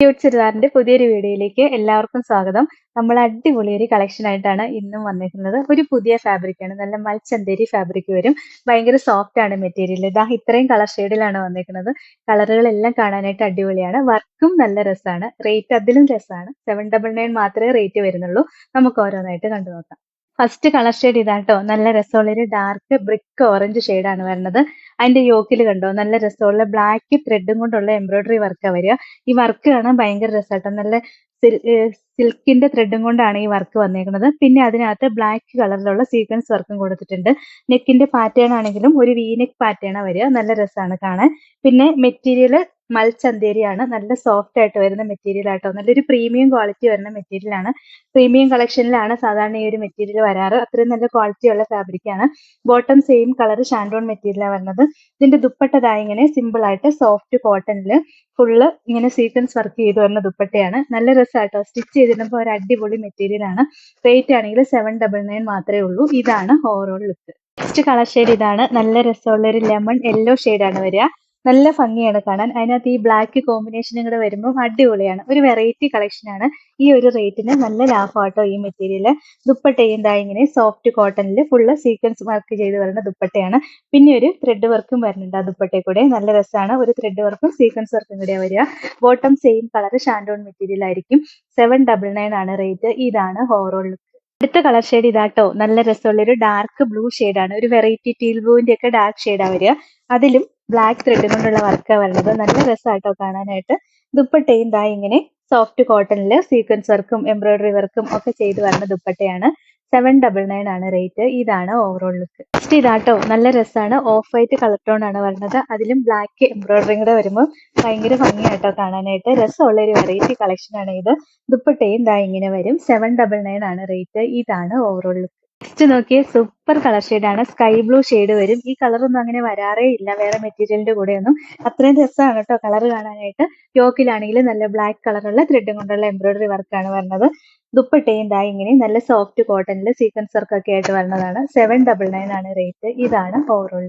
Cute ചുരിദാറിന്റെ പുതിയൊരു വീഡിയോയിലേക്ക് എല്ലാവർക്കും സ്വാഗതം. നമ്മൾ അടിപൊളി ഒരു കളക്ഷൻ ആയിട്ടാണ് ഇന്നും വന്നിരിക്കുന്നത്. ഒരു പുതിയ ഫാബ്രിക് ആണ്. നല്ല മൽച്ചന്തേരി ഫാബ്രിക് വരും. ഭയങ്കര സോഫ്റ്റ് ആണ് മെറ്റീരിയൽ ഇതാ ഇത്രയും കളർ ഷെയ്ഡിലാണ് വന്നിരിക്കുന്നത്. കളറുകളെല്ലാം കാണാനായിട്ട് അടിപൊളിയാണ്. വർക്കും നല്ല രസമാണ്. റേറ്റ് അതിലും രസമാണ്. സെവൻ ഡബിൾ നയൻ മാത്രമേ റേറ്റ് വരുന്നുള്ളൂ. നമുക്ക് ഓരോന്നായിട്ട് കണ്ടു നോക്കാം. ഫസ്റ്റ് കളർ ഷെയ്ഡ് ഇതാട്ടോ നല്ല രസമുള്ളൊരു ഡാർക്ക് ബ്രിക്ക് ഓറഞ്ച് ഷെയ്ഡാണ് വരുന്നത്. അതിന്റെ യോക്കിൽ കണ്ടോ? നല്ല രസമുള്ള ബ്ലാക്ക് ത്രെഡും കൊണ്ടുള്ള എംബ്രോയിഡറി വർക്കാണ് വരിക. ഈ വർക്ക് കാണാൻ ഭയങ്കര രസമായിട്ട് നല്ല സിൽക്കിന്റെ ത്രെഡും കൊണ്ടാണ് ഈ വർക്ക് വന്നേക്കുന്നത് പിന്നെ അതിനകത്ത് ബ്ലാക്ക് കളറിലുള്ള സീക്വൻസ് വർക്കും കൊടുത്തിട്ടുണ്ട്. നെക്കിന്റെ പാറ്റേൺ ആണെങ്കിലും ഒരു വീനെക്ക് പാറ്റേൺ വരിക. നല്ല രസമാണ് കാണാൻ. പിന്നെ മെറ്റീരിയൽ മൽച്ചന്തേരിയാണ് നല്ല സോഫ്റ്റ് ആയിട്ട് വരുന്ന മെറ്റീരിയൽ ആട്ടോ. നല്ലൊരു പ്രീമിയം ക്വാളിറ്റി വരുന്ന മെറ്റീരിയൽ ആണ്. പ്രീമിയം കളക്ഷനിലാണ് സാധാരണ ഈ ഒരു മെറ്റീരിയൽ വരാറ്. അത്രയും നല്ല ക്വാളിറ്റി ഉള്ള ഫാബ്രിക് ആണ്. ബോട്ടം സെയിം കളർ ഷാൻഡോൺ മെറ്റീരിയലാണ് വരുന്നത്. ഇതിന്റെ ദുപ്പട്ടതായി ഇങ്ങനെ സിമ്പിൾ ആയിട്ട് സോഫ്റ്റ് കോട്ടണിൽ ഫുള്ള് ഇങ്ങനെ സീക്വൻസ് വർക്ക് ചെയ്ത് വരുന്ന ദുപ്പട്ടയാണ്. നല്ല രസമായിട്ടോ സ്റ്റിച്ച് ചെയ്തിരുന്നപ്പോൾ ഒരു അടിപൊളി മെറ്റീരിയൽ ആണ്. റേറ്റ് ആണെങ്കിൽ സെവൻ ഡബിൾ നയൻ മാത്രമേ ഉള്ളൂ. ഇതാണ് overall look next colour shade ഇതാണ്. നല്ല രസമുള്ള ഒരു ലെമൺ യെല്ലോ ആണ് വരിക. നല്ല ഭംഗിയാണ് കാണാൻ. അതിനകത്ത് ഈ ബ്ലാക്ക് കോമ്പിനേഷനും കൂടെ വരുമ്പോൾ അടിപൊളിയാണ്. ഒരു വെറൈറ്റി കളക്ഷൻ ആണ്. ഈ ഒരു റേറ്റിന് നല്ല ലാഭമാട്ടോ ഈ മെറ്റീരിയൽ ദുപ്പട്ടയും ദാ ഇങ്ങനെ സോഫ്റ്റ് കോട്ടണിൽ ഫുള്ള് സീക്വൻസ് വർക്ക് ചെയ്ത് വരുന്ന ദുപ്പട്ടയാണ്. പിന്നെ ഒരു ത്രെഡ് വർക്കും വരുന്നുണ്ട് ആ ദുപ്പട്ടയിൽ കൂടെ. നല്ല രസമാണ് ഒരു ത്രെഡ് വർക്കും സീക്വൻസ് വർക്കും കൂടെ വരിക. ബോട്ടം സെയിം കളർ ഷാൻഡോൺ മെറ്റീരിയൽ ആയിരിക്കും. സെവൻ ഡബിൾ നയൻ ആണ് റേറ്റ് ഇതാണ് ഹോറോൾ അടുത്ത കളർ ഷെയ്ഡ് ഇതാട്ടോ. നല്ല രസമുള്ള ഒരു ഡാർക്ക് ബ്ലൂ ആണ്. ഒരു വെറൈറ്റി ടീൽ ബ്ലൂവിന്റെ ഒക്കെ ഡാർക്ക് ഷെയ്ഡാണ് വരിക. അതിലും ബ്ലാക്ക് ത്രെഡ് കൊണ്ടുള്ള വർക്കാണ് വരുന്നത് നല്ല രസമാട്ടോ കാണാനായിട്ട്. ദുപ്പട്ടയും ദാ ഇങ്ങനെ സോഫ്റ്റ് കോട്ടണിൽ സീക്വൻസ് വർക്കും എംബ്രോയിഡറി വർക്കും ഒക്കെ ചെയ്ത് വരുന്ന ദുപ്പട്ടയാണ്. സെവൻ ഡബിൾ നയൻ ആണ് റേറ്റ് ഇതാണ് ഓവറോൾ ലുക്ക് നെക്സ്റ്റ് ഇതാട്ടോ. നല്ല രസമാണ് ഓഫ് വൈറ്റ് കളർ ടോൺ ആണ് വരുന്നത്. അതിലും ബ്ലാക്ക് എംബ്രോയിഡറി കൂടെ വരുമ്പോൾ ഭയങ്കര ഭംഗിയാട്ടോ കാണാനായിട്ട്. രസമുള്ള ഒരു വെറൈറ്റി കളക്ഷൻ ആണ് ഇത്. ദുപ്പട്ടയും ദാ ഇങ്ങനെ വരും. സെവൻ ഡബിൾ നയൻ ആണ് റേറ്റ് ഇതാണ് ഓവറോൾ ലുക്ക് നെക്സ്റ്റ് നോക്കിയ സൂപ്പർ കളർ ആണ്. സ്കൈ ബ്ലൂ ഷെയ്ഡ് വരും. ഈ കളർ ഒന്നും അങ്ങനെ വരാറേ ഇല്ല. വേറെ മെറ്റീരിയലിന്റെ കൂടെയൊന്നും അത്രയും രസമാണ് കേട്ടോ കളർ കാണാനായിട്ട്. യോക്കിലാണെങ്കിൽ നല്ല ബ്ലാക്ക് കളറുള്ള ത്രെഡും കൊണ്ടുള്ള എംബ്രോയിഡറി വർക്കാണ് വരുന്നത് ദുപ്പട്ടയും ദാ ഇങ്ങനെ. നല്ല സോഫ്റ്റ് കോട്ടണിൽ സീക്വൻസ് വർക്ക് ഒക്കെ ആയിട്ട് വരുന്നതാണ് സെവൻ ഡബിൾ നയൻ ആണ് റേറ്റ് ഇതാണ് ഓവറോൾ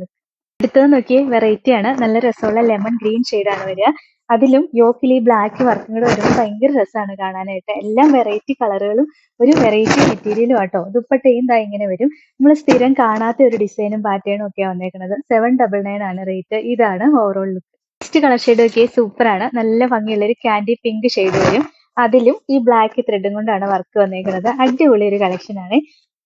അടുത്തത് നോക്കിയ വെറൈറ്റി ആണ്. നല്ല രസമുള്ള ലെമൺ ഗ്രീൻ ആണ് വരിക. അതിലും യോക്കിൽ ഈ ബ്ലാക്ക് വർക്കും കൂടെ വരുമ്പോൾ ഭയങ്കര രസമാണ് കാണാനായിട്ട്. എല്ലാം വെറൈറ്റി കളറുകളും ഒരു വെറൈറ്റി മെറ്റീരിയലും ആട്ടോ. ദുപ്പട്ടയും ദാ ഇങ്ങനെ വരും. നമ്മൾ സ്ഥിരം കാണാത്ത ഒരു ഡിസൈനും പാറ്റേണും ഒക്കെയാണ് വന്നേക്കുന്നത് സെവൻ ഡബിൾ നയൻ ആണ് റേറ്റ് ഇതാണ് overall look next colour shade ഒക്കെ സൂപ്പറാണ് നല്ല ഭംഗിയുള്ള ഒരു കാൻഡി പിങ്ക് ഷെയ്ഡ് വരും. അതിലും ഈ ബ്ലാക്ക് ത്രെഡും കൊണ്ടാണ് വർക്ക് വന്നേക്കുന്നത് അടിപൊളി ഒരു കളക്ഷൻ ആണ്.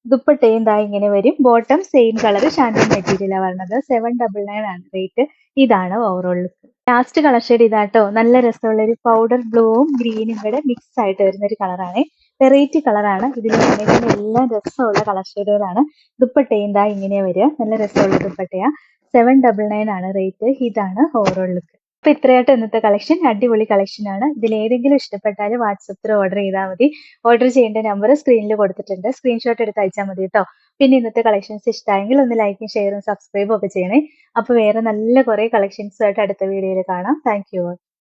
ദുപ്പട്ടയും ദാ ഇങ്ങനെ വരും. ബോട്ടം സെയിം കളർ ഷാൻഡോൺ മെറ്റീരിയലാണ് വരുന്നത് സെവൻ ഡബിൾ നയൻ ആണ് റേറ്റ് ഇതാണ് overall look last colour shade ഇതാട്ടോ. നല്ല രസമുള്ള ഒരു പൗഡർ ബ്ലൂവും ഗ്രീനും കൂടെ മിക്സ് ആയിട്ട് വരുന്ന ഒരു കളറാണ് വെറൈറ്റി കളറാണ് ഇതിൽ വന്നിരിക്കുന്ന എല്ലാം രസമുള്ള കളർ ഷെയ്ഡുകളാണ് ദുപ്പട്ടയും ദാ ഇങ്ങനെ വരിക. നല്ല രസമുള്ള ദുപ്പട്ടയാ. സെവൻ ഡബിൾ നയൻ ആണ് റേറ്റ് ഇതാണ് ഓവറോൾ ലുക്ക് അപ്പൊ ഇത്രയായിട്ട് ഇന്നത്തെ കളക്ഷൻ അടിപൊളി കളക്ഷൻ ആണ്. ഇതിൽ ഏതെങ്കിലും ഇഷ്ടപ്പെട്ടാൽ വാട്സപ്പിൽ ഓർഡർ ചെയ്താൽ മതി. ഓർഡർ ചെയ്യേണ്ട നമ്പർ സ്ക്രീനിൽ കൊടുത്തിട്ടുണ്ട്. സ്ക്രീൻഷോട്ട് എടുത്ത് അയച്ചാൽ മതി കേട്ടോ പിന്നെ ഇന്നത്തെ കളക്ഷൻസ് ഇഷ്ടമായെങ്കിൽ ഒന്ന് ലൈക്കും ഷെയറും സബ്സ്ക്രൈബും ഒക്കെ ചെയ്യണേ. അപ്പൊ വേറെ നല്ല കുറെ കളക്ഷൻസ് ആയിട്ട് അടുത്ത വീഡിയോയിൽ കാണാം. Thank you